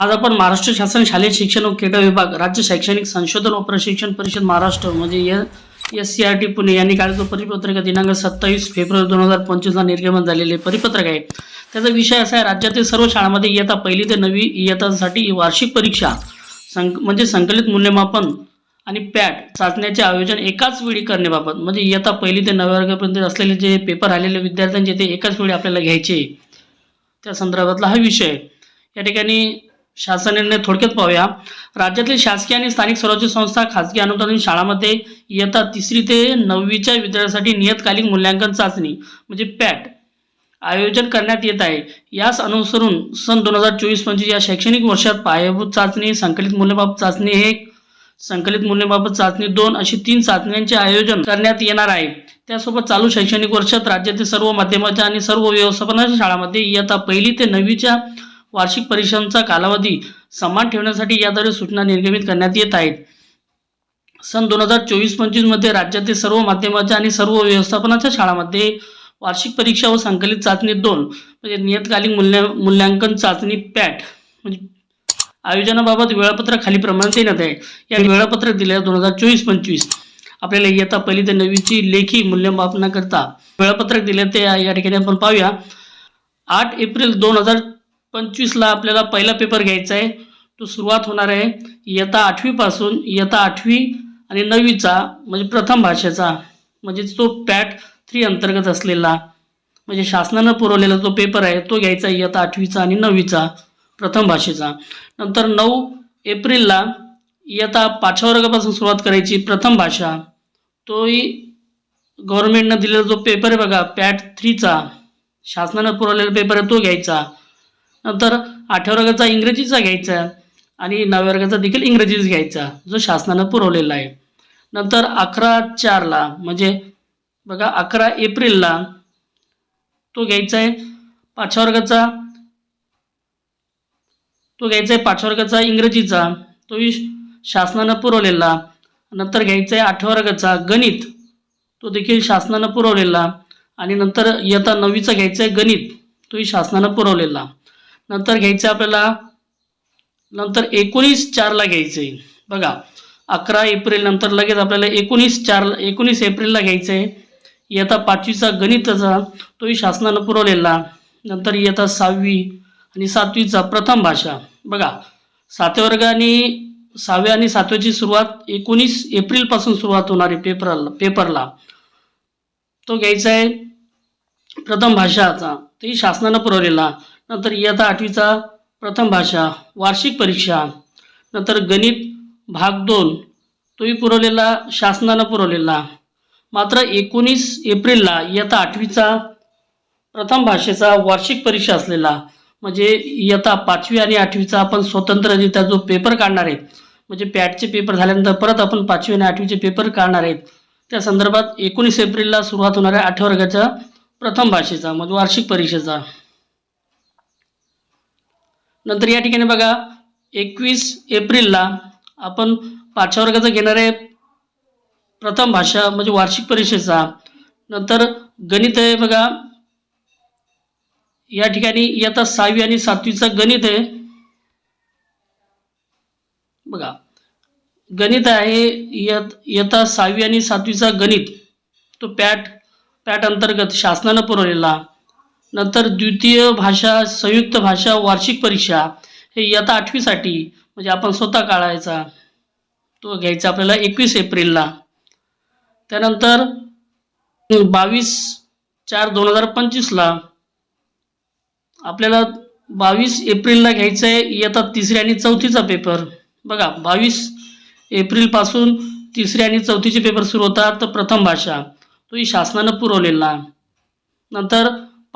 आज आपण महाराष्ट्र शासन शालेय शिक्षण व क्रीडा विभाग राज्य शैक्षणिक संशोधन व प्रशिक्षण परिषद महाराष्ट्र म्हणजे S C R T Pune यांनी काढलेलं परिपत्रक दिनांक सत्तावीस फेब्रुवारी दोन हजार पंचवीसला निर्गमन झालेले परिपत्रक आहे. त्याचा विषय असा आहे राज्यातील सर्व शाळांमध्ये इयत्ता पहिली ते नवी इयत्तासाठी वार्षिक परीक्षा संक म्हणजे संकलित मूल्यमापन आणि पॅट चाचण्याचे आयोजन एकाच वेळी करण्याबाबत म्हणजे इयत्ता पहिली ते नव्या वर्गापर्यंत असलेले जे पेपर आलेले विद्यार्थ्यांचे ते एकाच वेळी आपल्याला घ्यायचे. त्या संदर्भातला हा विषय या ठिकाणी शासन निर्णय थोडक्यात पाहूया. राज्यातील शासकीय आणि स्थानिक स्वराज्य संस्था खाजगी अनुदानित शाळामध्ये इयत्ता तिसरी ते नववीच्या विद्यार्थ्यांसाठी नियतकालिक मूल्यांकन चाचणी म्हणजे पॅट आयोजन करण्यात येत आहे. यास अनुसरून सन दोन हजार चोवीस पंचवीस या शैक्षणिक वर्षात पायाभूत चाचणी संकलित मूल्यमाप चाचणी हे एक, संकलित मूल्यमापन चाचणी दोन अशी तीन चाचण्यांचे आयोजन करण्यात येणार आहे. त्यासोबत चालू शैक्षणिक वर्षात राज्यातील सर्व माध्यमाच्या आणि सर्व व्यवस्थापनाच्या शाळांमध्ये इयत्ता पहिली ते नववीच्या वार्षिक परीक्षांचा कालावधी समान ठेवण्यासाठी याद्वारे सूचना निर्गमित करण्यात येत आहेत. सन दोन हजार चोवीस पंचवीसमध्ये राज्यातील सर्व माध्यमाच्या आणि सर्व व्यवस्थापनाच्या शाळांमध्ये वार्षिक परीक्षा व संकलित चाचणी दोन म्हणजे नियतकालिक मूल्य मूल्यांकन चाचणी पॅट म्हणजे आयोजनाबाबत वेळापत्रक खालीप्रमाणे देण्यात आहे. या वेळापत्रक दिले दोन हजार चोवीस पंचवीस आपल्याला इयत्ता पहिली ते नववीची लेखी मूल्यमापनाकरता वेळापत्रक दिले ते या ठिकाणी आपण पाहूया. आठ एप्रिल दोन हजार पंचवीसला आपल्याला पहिला पेपर घ्यायचा आहे. तो सुरुवात होणार आहे. इयत्ता आठवीपासून इयत्ता आठवी आणि नववीचा म्हणजे प्रथम भाषेचा म्हणजे तो पॅट थ्री अंतर्गत असलेला म्हणजे शासनानं पुरवलेला जो पेपर आहे तो घ्यायचा इयत्ता आठवीचा आणि नववीचा प्रथम भाषेचा. नंतर नऊ एप्रिलला इयत्ता पाचव्या वर्गापासून सुरुवात करायची प्रथम भाषा. तोही गव्हर्नमेंटनं दिलेला जो पेपर आहे बघा पॅट थ्रीचा शासनानं पुरवलेला पेपर आहे तो घ्यायचा. नंतर आठव्या वर्गाचा इंग्रजीचा घ्यायचा आणि नवव्या वर्गाचा देखील इंग्रजीच घ्यायचा जो शासनानं पुरवलेला आहे. नंतर अकरा चारला म्हणजे बघा अकरा एप्रिलला तो घ्यायचा आहे पाचव्या वर्गाचा तो घ्यायचा आहे पाचव्या वर्गाचा इंग्रजीचा तोही शासनानं पुरवलेला. नंतर घ्यायचा आहे आठव्या वर्गाचा गणित तो देखील शासनानं पुरवलेला. आणि नंतर इयत्ता नववीचा घ्यायचा आहे गणित तोही शासनानं पुरवलेला. नंतर घ्यायचं आपल्याला नंतर एकोणीस चारला घ्यायचं आहे बघा अकरा एप्रिल नंतर लगेच आपल्याला एकोणीस चार एकोणीस एप्रिलला घ्यायचं आहे इयत्ता पाचवीचा गणिताचा तोही शासनानं पुरवलेला. नंतर इयत्ता सहावी आणि सातवीचा प्रथम भाषा. बघा सातव्या वर्गाने आणि सहाव्या आणि सातव्याची सुरुवात एकोणीस एप्रिलपासून सुरुवात होणार आहे पेपरला पेपरला. तो घ्यायचा आहे प्रथम भाषाचा तेही शासनानं पुरवलेला. नंतर इयत्ता आठवीचा प्रथम भाषा वार्षिक परीक्षा. नंतर गणित भाग दोन. तोही पुरवलेला शासनानं पुरवलेला. मात्र एकोणीस एप्रिलला इयत्ता आठवीचा प्रथम भाषेचा वार्षिक परीक्षा असलेला म्हणजे इयत्ता पाचवी आणि आठवीचा आपण स्वतंत्ररित्या जो पेपर काढणार आहेत म्हणजे पॅटचे पेपर झाल्यानंतर परत आपण पाचवी आणि आठवीचे पेपर काढणार आहेत त्या संदर्भात एकोणीस एप्रिलला सुरुवात होणाऱ्या आठव्या वर्गाच्या प्रथम भाषेचा म्हणजे वार्षिक परीक्षेचा. नंतर या ठिकाणी बघा एकवीस एप्रिलला आपण पाचव्या वर्गाचा घेणार आहे प्रथम भाषा म्हणजे वार्षिक परीक्षेचा. नंतर गणित आहे बघा. या ठिकाणी इयत्ता सहावी आणि सातवीचा गणित आहे. बघा गणित आहे इयत्ता सहावी आणि सातवीचा गणित. तो पॅट पॅट अंतर्गत शासनानं पुरवलेला. नंतर द्वितीय भाषा संयुक्त भाषा वार्षिक परीक्षा हे इयत्ता आठवीसाठी म्हणजे आपण स्वतः काढायचा तो घ्यायचा आपल्याला एकवीस एप्रिलला. त्यानंतर बावीस चार दोन हजार पंचवीसला आपल्याला बावीस एप्रिलला घ्यायचं आहे इयत्ता तिसरी आणि चौथीचा पेपर. बघा बावीस एप्रिलपासून तिसरी आणि चौथीचे पेपर सुरू होतात तर प्रथम भाषा तोही शासनानं पुरवलेला. नंतर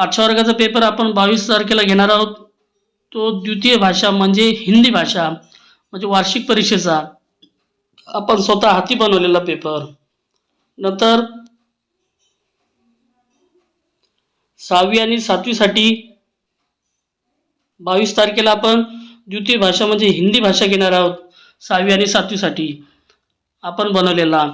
पाचव्या वर्गाचा पेपर आपण बावीस तारखेला घेणार आहोत. तो द्वितीय भाषा म्हणजे हिंदी भाषा म्हणजे वार्षिक परीक्षेचा. आपण स्वतः हाती बनवलेला पेपर. नंतर सहावी आणि सातवीसाठी बावीस तारखेला आपण द्वितीय भाषा म्हणजे हिंदी भाषा घेणार आहोत सहावी आणि सातवीसाठी आपण बनवलेला.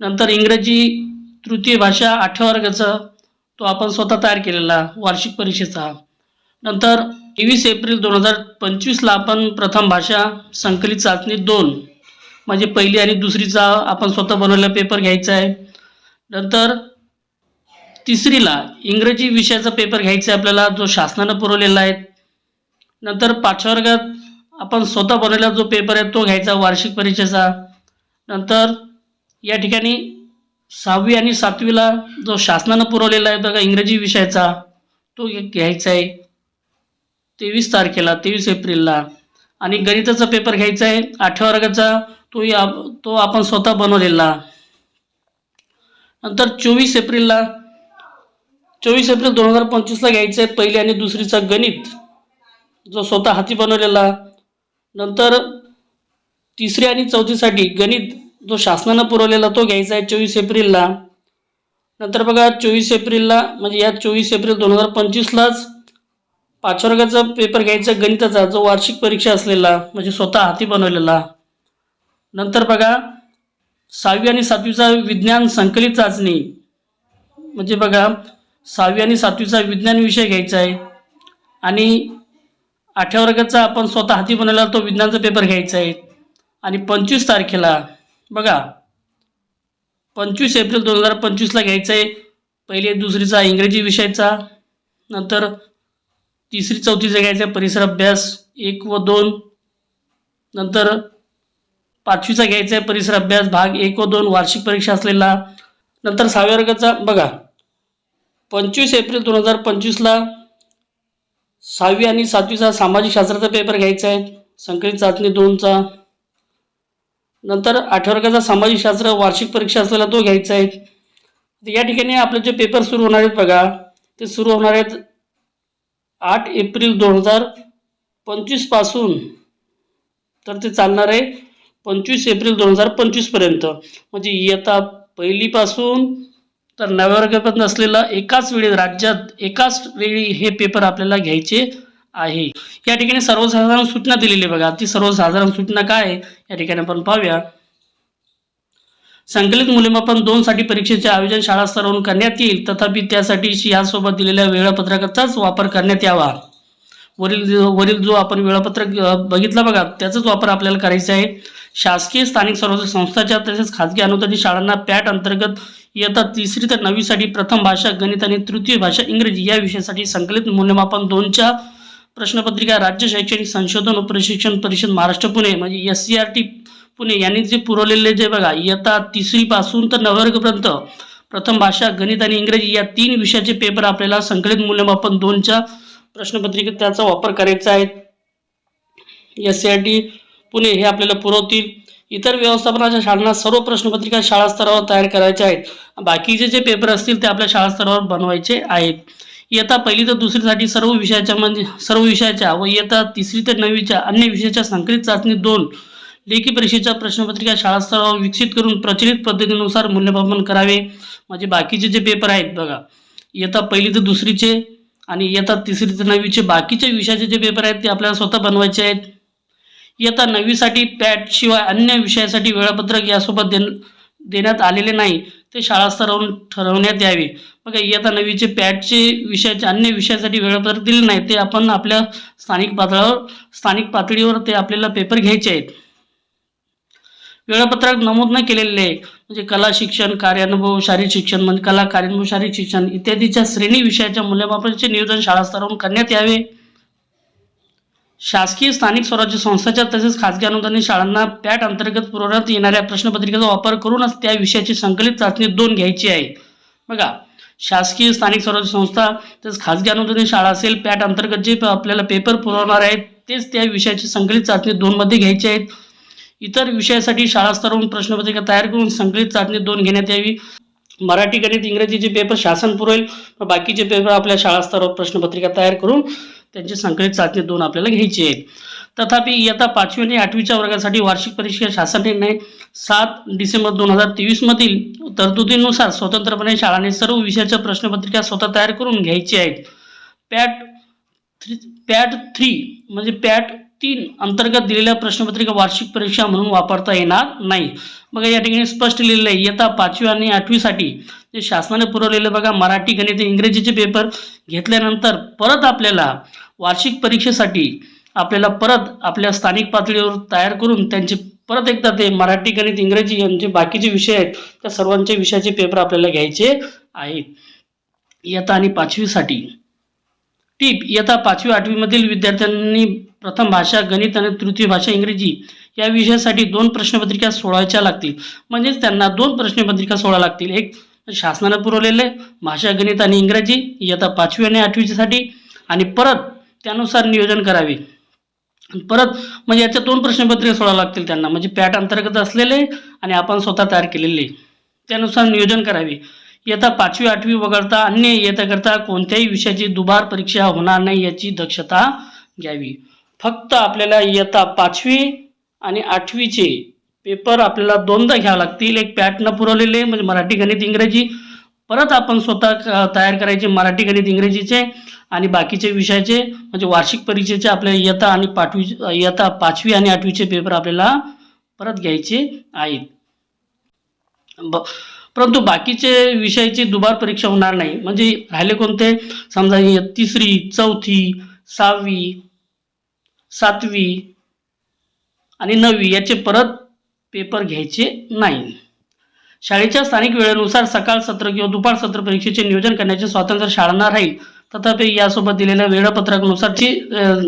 नंतर इंग्रजी तृतीय भाषा आठव्या वर्गाचा तो आपण स्वतः तयार केलेला वार्षिक परीक्षेचा. नंतर तेवीस एप्रिल दोन हजार पंचवीसला आपण प्रथम भाषा संकलित चाचणी दोन म्हणजे पहिली आणि दुसरीचा आपण स्वतः बनवलेला पेपर घ्यायचा आहे. नंतर तिसरीला इंग्रजी विषयाचा पेपर घ्यायचा आहे आपल्याला जो शासनानं पुरवलेला आहे. नंतर पाचव्या वर्गात आपण स्वतः बनवलेला जो पेपर आहे तो घ्यायचा वार्षिक परीक्षेचा. नंतर या ठिकाणी सहावी आणि सातवीला जो शासनानं पुरवलेला आहे बघा इंग्रजी विषयाचा तो घ्यायचा आहे. तेवीस तारखेला तेवीस एप्रिलला. आणि गणिताचा पेपर घ्यायचा आहे आठव्या वर्गाचा तोही आप तो आपण स्वतः बनवलेला. नंतर चोवीस एप्रिलला चोवीस एप्रिल दोन हजार पंचवीसला घ्यायचं आहे पहिली आणि दुसरीचा गणित. जो स्वतः हाती बनवलेला. नंतर तिसरी आणि चौथीसाठी गणित. जो शासनानं पुरवलेला तो घ्यायचा आहे चोवीस एप्रिलला. नंतर बघा चोवीस एप्रिलला म्हणजे या चोवीस एप्रिल दोन हजार पंचवीसलाच पाचव्या वर्गाचा पेपर घ्यायचा गणिताचा जो वार्षिक परीक्षा असलेला म्हणजे स्वतः हाती बनवलेला. नंतर बघा सहावी आणि सातवीचा विज्ञान संकलित चाचणी. म्हणजे बघा सहावी आणि सातवीचा विज्ञान विषय घ्यायचा आहे. आणि आठव्या वर्गाचा आपण स्वतः हाती बनवलेला तो विज्ञानचा पेपर घ्यायचा आहे. आणि पंचवीस तारखेला बघा पंचवीस एप्रिल दोन हजार पंचवीसला घ्यायचं आहे पहिले दुसरीचा इंग्रजी विषयाचा नंतर तिसरी चौथीचा घ्यायचा आहे परिसर अभ्यास एक व दोन. नंतर पाचवीचा घ्यायचा आहे परिसर अभ्यास भाग एक व दोन वार्षिक परीक्षा असलेला. नंतर सहाव्या वर्गाचा बघा पंचवीस एप्रिल दोन हजार पंचवीसला सहावी आणि सातवीचा सामाजिक शास्त्राचा पेपर घ्यायचा आहे. संकलित चाचणी दोनचा. नंतर आठव्या वर्गाचा सामाजिक शास्त्र वार्षिक परीक्षा असलेला तो घ्यायचा आहे. तर या ठिकाणी आपले जे पेपर सुरू होणार आहेत बघा ते सुरू होणार आहेत आठ एप्रिल दोन हजार पंचवीसपासून तर ते चालणार आहे पंचवीस एप्रिल दोन हजार पंचवीसपर्यंत म्हणजे इयत्ता पहिलीपासून तर नव्या वर्गापर्यंत असलेला एकाच वेळी राज्यात एकाच वेळी हे पेपर आपल्याला घ्यायचे. आहे. या ठिकाणी सर्वसाधारण सूचना दिलेली आहे बघा. ती सर्वसाधारण सूचना काय आहे? या ठिकाणी आपण पाहूया. संकलित मूल्यमापन दोन साठी परीक्षेचे आयोजन शाळा स्तरावरून करण्यात येईल. तथापि त्यासाठी यासोबत दिलेल्या वेळापत्रकाचाच वापर करण्यात यावा. वरील वरील जो आपण वेळापत्रक बघितला बघा त्याचाच वापर आपल्याला करायचा आहे. शासकीय स्थानिक स्वराज्य संस्थाच्या तसेच खाजगी अनुदानित शाळांना पॅट अंतर्गत इयत्ता तिसरी तर नववीसाठी प्रथम भाषा गणित आणि तृतीय भाषा इंग्रजी या विषयासाठी संकलित मूल्यमापन दोनच्या प्रश्नपत्रिका राज्य शैक्षणिक संशोधन व प्रशिक्षण परिषद महाराष्ट्र पुणे. म्हणजे S C R T Pune यांनी जे पुरवलेले जे बघा इयत्ता तिसरीपासून तर नववर्गपर्यंत प्रथम भाषा गणित आणि इंग्रजी या तीन विषयाचे पेपर आपल्याला संकलित मूल्यमापन दोनच्या प्रश्नपत्रिकेत त्याचा वापर करायचा आहे. S C R T Pune हे आपल्याला पुरवतील. इतर व्यवस्थापनाच्या शाळांना सर्व प्रश्नपत्रिका शाळा स्तरावर तयार करायच्या आहेत. बाकीचे जे पेपर असतील ते आपल्या शाळा स्तरावर बनवायचे आहेत. इयत्ता पहिली तर दुसरीसाठी सर्व विषयाच्या म्हणजे सर्व विषयाच्या व इयत्ता तिसरी ते नववीच्या अन्य विषयाच्या संकलित चाचणी दोन लेखी परीक्षेच्या प्रश्नपत्रिका शाळास्तरावर विकसित करून प्रचलित पद्धतीनुसार मूल्यमापन करावे. म्हणजे बाकीचे जे पेपर आहेत बघा इयत्ता पहिली ते दुसरीचे आणि इयत्ता तिसरी ते नववीचे बाकीचे विषयाचे जे पेपर आहेत ते आपल्याला स्वतः बनवायचे आहेत. इयत्ता नववीसाठी पॅट शिवाय अन्य विषयासाठी वेळापत्रक यासोबत देण देण्यात आलेले नाही. ते शाळा स्तरावरून ठरवण्यात यावे. बघा इयत्ता नववीचे पॅटचे विषयाचे अन्य विषयासाठी वेळापत्रक दिले नाही ते आपण आपल्या स्थानिक पातळीवर स्थानिक पातळीवर ते आपल्याला पेपर घ्यायचे आहेत. वेळापत्रक नमूद न केलेले आहे म्हणजे कला शिक्षण कार्यानुभव शारीरिक शिक्षण म्हणजे कला कार्यानुभव शारीरिक शिक्षण इत्यादीच्या श्रेणी विषयाच्या मूल्यमापनाचे नियोजन शाळा स्तरावरून करण्यात यावे. शासकीय स्थानिक स्वराज्य संस्थाच्या तसेच खाजगी अनुदानित शाळांना पॅट अंतर्गत पुरवण्यात येणाऱ्या प्रश्नपत्रिकेचा वापर करूनच त्या विषयाची संकलित चाचणी दोन घ्यायची आहे. बघा शासकीय स्थानिक स्वराज्य संस्था तसेच खाजगी अनुदानित शाळा असेल पॅट अंतर्गत जे आपल्याला पेपर पुरवणार आहेत तेच त्या विषयाची संकलित चाचणी दोनमध्ये घ्यायची आहेत. इतर विषयासाठी शाळा स्तरावरून प्रश्नपत्रिका तयार करून संकलित चाचणी दोन घेण्यात यावी. मराठी गणित इंग्रजीचे पेपर शासन पुरवेल बाकीचे पेपर आपल्या शाळा स्तरावर प्रश्नपत्रिका तयार करून त्यांची संकलित चाचणी दोन आपल्याला घ्यायची आहेत. तथापि इयत्ता पाचवी आणि आठवीच्या वर्गासाठी वार्षिक परीक्षा शासन निर्णय सात डिसेंबर दोन हजार तेवीसमधील तरतुदीनुसार स्वतंत्रपणे शाळाने सर्व विषयाच्या प्रश्नपत्रिका स्वतः तयार करून घ्यायची आहेत. पॅट थ्री पॅट थ्री म्हणजे पॅट तीन अंतर्गत दिलेल्या प्रश्नपत्रिका वार्षिक परीक्षा म्हणून वापरता येणार नाही. बघा या ठिकाणी स्पष्ट लिहिलेलं आहे. इयत्ता पाचवी आणि आठवीसाठी जे शासनाने पुरवलेले बघा मराठी गणित इंग्रजीचे पेपर घेतल्यानंतर परत आपल्याला वार्षिक परीक्षेसाठी आपल्याला परत आपल्या स्थानिक पातळीवर तयार करून त्यांचे परत एकदा ते मराठी गणित इंग्रजी यांचे बाकीचे विषय आहेत त्या सर्वांचे विषयाचे पेपर आपल्याला घ्यायचे आहेत. इयत्ता आणि पाचवीसाठी. टीप इयत्ता पाचवी आठवीमधील विद्यार्थ्यांनी प्रथम भाषा गणित आणि तृतीय भाषा इंग्रजी या विषयासाठी दोन प्रश्नपत्रिका सोडायच्या लागतील. म्हणजेच त्यांना दोन प्रश्नपत्रिका सोळा लागतील. एक शासनानं पुरवलेले भाषा गणित आणि इंग्रजी इयत्ता पाचवी आणि आठवीच्यासाठी आणि परत त्यानुसार नियोजन करावे. परत म्हणजे याच्या दोन प्रश्नपत्रिका सोळा लागतील त्यांना. म्हणजे पॅट अंतर्गत असलेले आणि आपण स्वतः तयार केलेले. त्यानुसार नियोजन करावे. इयत्ता पाचवी आठवी वगळता अन्य इयत्ताकरता कोणत्याही विषयाची दुबार परीक्षा होणार नाही याची दक्षता घ्यावी. फक्त आपल्याला इयत्ता पाचवी आणि आठवीचे पेपर आपल्याला दोनदा घ्यावे लागतील. एक पॅटनं पुरवलेले म्हणजे मराठी गणित इंग्रजी. परत आपण स्वतः क- तयार करायचे मराठी गणित इंग्रजीचे आणि बाकीचे विषयाचे म्हणजे वार्षिक परीक्षेचे आपल्या इयत्ता आणि पाचवी इयत्ता पाचवी आणि आठवीचे पेपर आपल्याला परत घ्यायचे आहेत. ब परंतु बाकीचे विषयाची दुबार परीक्षा होणार नाही. म्हणजे राहिले कोणते? समजा तिसरी चौथी सहावी सातवी आणि नववी याचे परत पेपर घ्यायचे नाही. शाळेच्या स्थानिक वेळेनुसार सकाळ सत्र किंवा दुपार सत्र परीक्षेचे नियोजन करण्याचे स्वातंत्र्य शाळांना राहील. तथापि यासोबत दिलेल्या वेळापत्रकानुसारची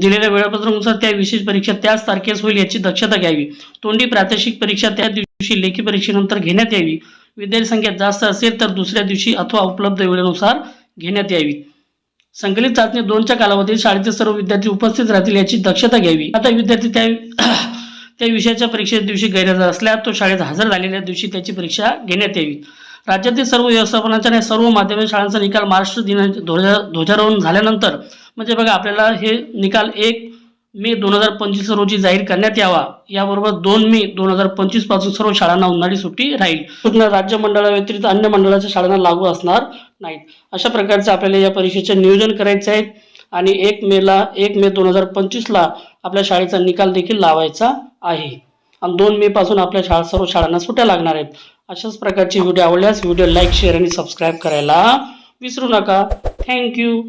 दिलेल्या वेळापत्रकानुसार त्या विशेष परीक्षा त्याच तारखेस होईल याची दक्षता घ्यावी. तोंडी प्रात्यक्षिक परीक्षा त्या दिवशी लेखी परीक्षेनंतर घेण्यात यावी. विद्यार्थी संख्या जास्त असेल तर दुसऱ्या दिवशी अथवा उपलब्ध वेळेनुसार घेण्यात यावी. संकलित चाचणी दोनच्या कालावधीत शाळेचे सर्व विद्यार्थी उपस्थित राहतील याची दक्षता घ्यावी. आता विद्यार्थी त्या त्या विषयाच्या परीक्षेच्या दिवशी गैरहजर असल्यास तो शाळेत हजर झालेल्या दिवशी त्याची परीक्षा घेण्यात यावी. राज्यातील सर्व व्यवस्थापनाच्या आणि सर्व माध्यमिक शाळांचा निकाल महाराष्ट्र दिना ध्वजारोहण झाल्यानंतर म्हणजे बघा आपल्याला हे निकाल एक मे दोन हजार पंचवीस रोजी जाहीर करण्यात यावा. याबरोबर दोन मे दोन हजार पंचवीसपासून सर्व शाळांना उन्हाळी सुट्टी राहील. सूचना राज्य मंडळाव्यतिरिक्त अन्य मंडळाच्या शाळांना लागू असणार नाहीत. अशा प्रकारचं आपल्याला या परीक्षेचे नियोजन करायचं आहे. आणि एक मेला एक मे दोन हजार पंचवीसला आपल्या शाळेचा निकाल देखील लावायचा आहे. आणि दोन मे पासून आपल्या शाळा सर्व शाळांना सुट्या लागणार आहेत. अशाच प्रकारचे व्हिडिओ आवडल्यास व्हिडिओ लाईक शेअर आणि सबस्क्राईब करायला विसरू नका. थँक्यू.